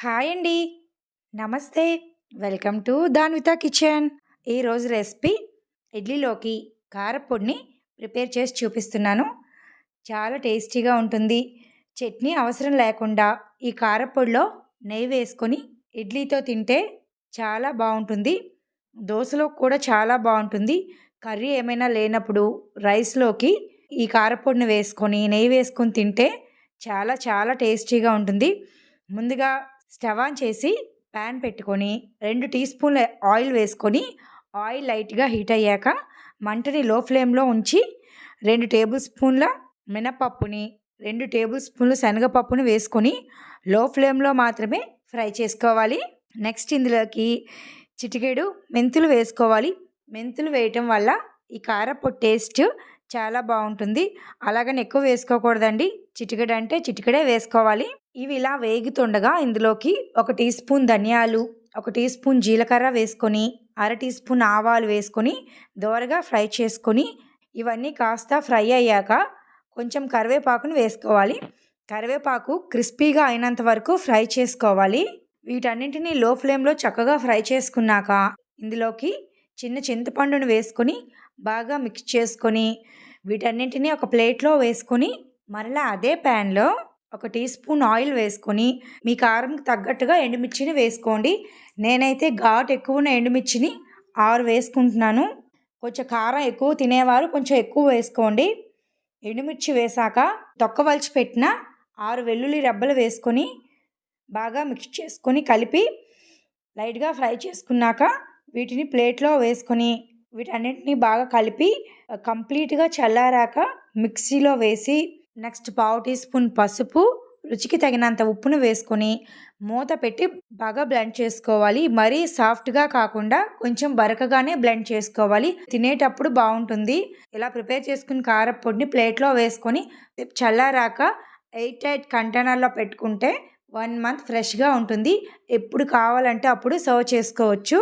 Hi అండి. నమస్తే. Welcome to Danvitha kitchen. ఈరోజు రెసిపీ ఇడ్లీలోకి కారపొడిని ప్రిపేర్ చేసి చూపిస్తున్నాను. చాలా టేస్టీగా ఉంటుంది. చట్నీ అవసరం లేకుండా ఈ కారపొడిలో నెయ్యి వేసుకొని ఇడ్లీతో తింటే చాలా బాగుంటుంది. దోశలో కూడా చాలా బాగుంటుంది. కర్రీ ఏమైనా లేనప్పుడు రైస్లోకి ఈ కారపొడిని వేసుకొని నెయ్యి వేసుకొని తింటే చాలా చాలా టేస్టీగా ఉంటుంది. ముందుగా స్టవ్ ఆన్ చేసి ప్యాన్ పెట్టుకొని రెండు టీ స్పూన్ల ఆయిల్ వేసుకొని ఆయిల్ లైట్గా హీట్ అయ్యాక మంటని లో ఫ్లేమ్లో ఉంచి రెండు టేబుల్ స్పూన్ల మినపప్పుని రెండు టేబుల్ స్పూన్ల శనగపప్పుని వేసుకొని లో ఫ్లేమ్లో మాత్రమే ఫ్రై చేసుకోవాలి. నెక్స్ట్ ఇందులోకి చిటికెడు మెంతులు వేసుకోవాలి. మెంతులు వేయటం వల్ల ఈ కారపొడి టేస్ట్ చాలా బాగుంటుంది. అలాగని ఎక్కువ వేసుకోకూడదండి. చిటికెడు అంటే చిటికెడే వేసుకోవాలి. ఇవి ఇలా వేగుతుండగా ఇందులోకి ఒక టీ స్పూన్ ధనియాలు ఒక టీ స్పూన్ జీలకర్ర వేసుకొని అర టీ స్పూన్ ఆవాలు వేసుకొని దోరగా ఫ్రై చేసుకొని ఇవన్నీ కాస్త ఫ్రై అయ్యాక కొంచెం కరివేపాకును వేసుకోవాలి. కరివేపాకు క్రిస్పీగా అయినంత వరకు ఫ్రై చేసుకోవాలి. వీటన్నింటినీ లో ఫ్లేమ్లో చక్కగా ఫ్రై చేసుకున్నాక ఇందులోకి చిన్న చింతపండును వేసుకొని బాగా మిక్స్ చేసుకొని వీటన్నింటినీ ఒక ప్లేట్లో వేసుకొని మరలా అదే ప్యాన్లో ఒక టీ స్పూన్ ఆయిల్ వేసుకొని మీ కారంకి తగ్గట్టుగా ఎండుమిర్చిని వేసుకోండి. నేనైతే ఘాట్ ఎక్కువ ఉన్న ఎండుమిర్చిని ఆరు వేసుకుంటున్నాను. కొంచెం కారం ఎక్కువ తినేవారు కొంచెం ఎక్కువ వేసుకోండి. ఎండుమిర్చి వేసాక తొక్కవలిచి పెట్టిన ఆరు వెల్లుల్లి రెబ్బలు వేసుకొని బాగా మిక్స్ చేసుకొని కలిపి లైట్గా ఫ్రై చేసుకున్నాక వీటిని ప్లేట్లో వేసుకొని వీటన్నిటిని బాగా కలిపి కంప్లీట్గా చల్లారాక మిక్సీలో వేసి నెక్స్ట్ పావు టీ స్పూన్ పసుపు రుచికి తగినంత ఉప్పును వేసుకొని మూత పెట్టి బాగా బ్లెండ్ చేసుకోవాలి. మరీ సాఫ్ట్గా కాకుండా కొంచెం బరకగానే బ్లెండ్ చేసుకోవాలి. తినేటప్పుడు బాగుంటుంది. ఇలా ప్రిపేర్ చేసుకుని కారపొడిని ప్లేట్లో వేసుకొని చల్లారాక ఎయిట్ ఎయిట్ కంటైనర్లో పెట్టుకుంటే వన్ మంత్ ఫ్రెష్గా ఉంటుంది. ఎప్పుడు కావాలంటే అప్పుడు సర్వ్ చేసుకోవచ్చు.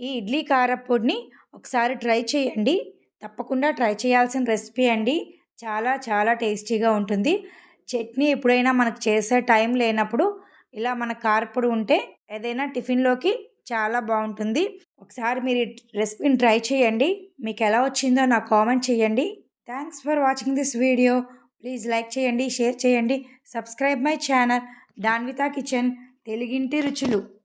ఈ ఇడ్లీ కారపొడిని ఒకసారి ట్రై చేయండి. తప్పకుండా ట్రై చేయాల్సిన రెసిపీ అండి. చాలా చాలా టేస్టీగా ఉంటుంది. చట్నీ ఎప్పుడైనా మనకు చేసే టైం లేనప్పుడు ఇలా మన కారపొడి ఉంటే ఏదైనా టిఫిన్లోకి చాలా బాగుంటుంది. ఒకసారి మీరు రెసిపీని ట్రై చేయండి. మీకు ఎలా వచ్చిందో నాకు కామెంట్ చేయండి. Thanks for watching this video. Please like చేయండి షేర్ చేయండి. Subscribe my channel. Danvitha kitchen. తెలుగింటి రుచులు.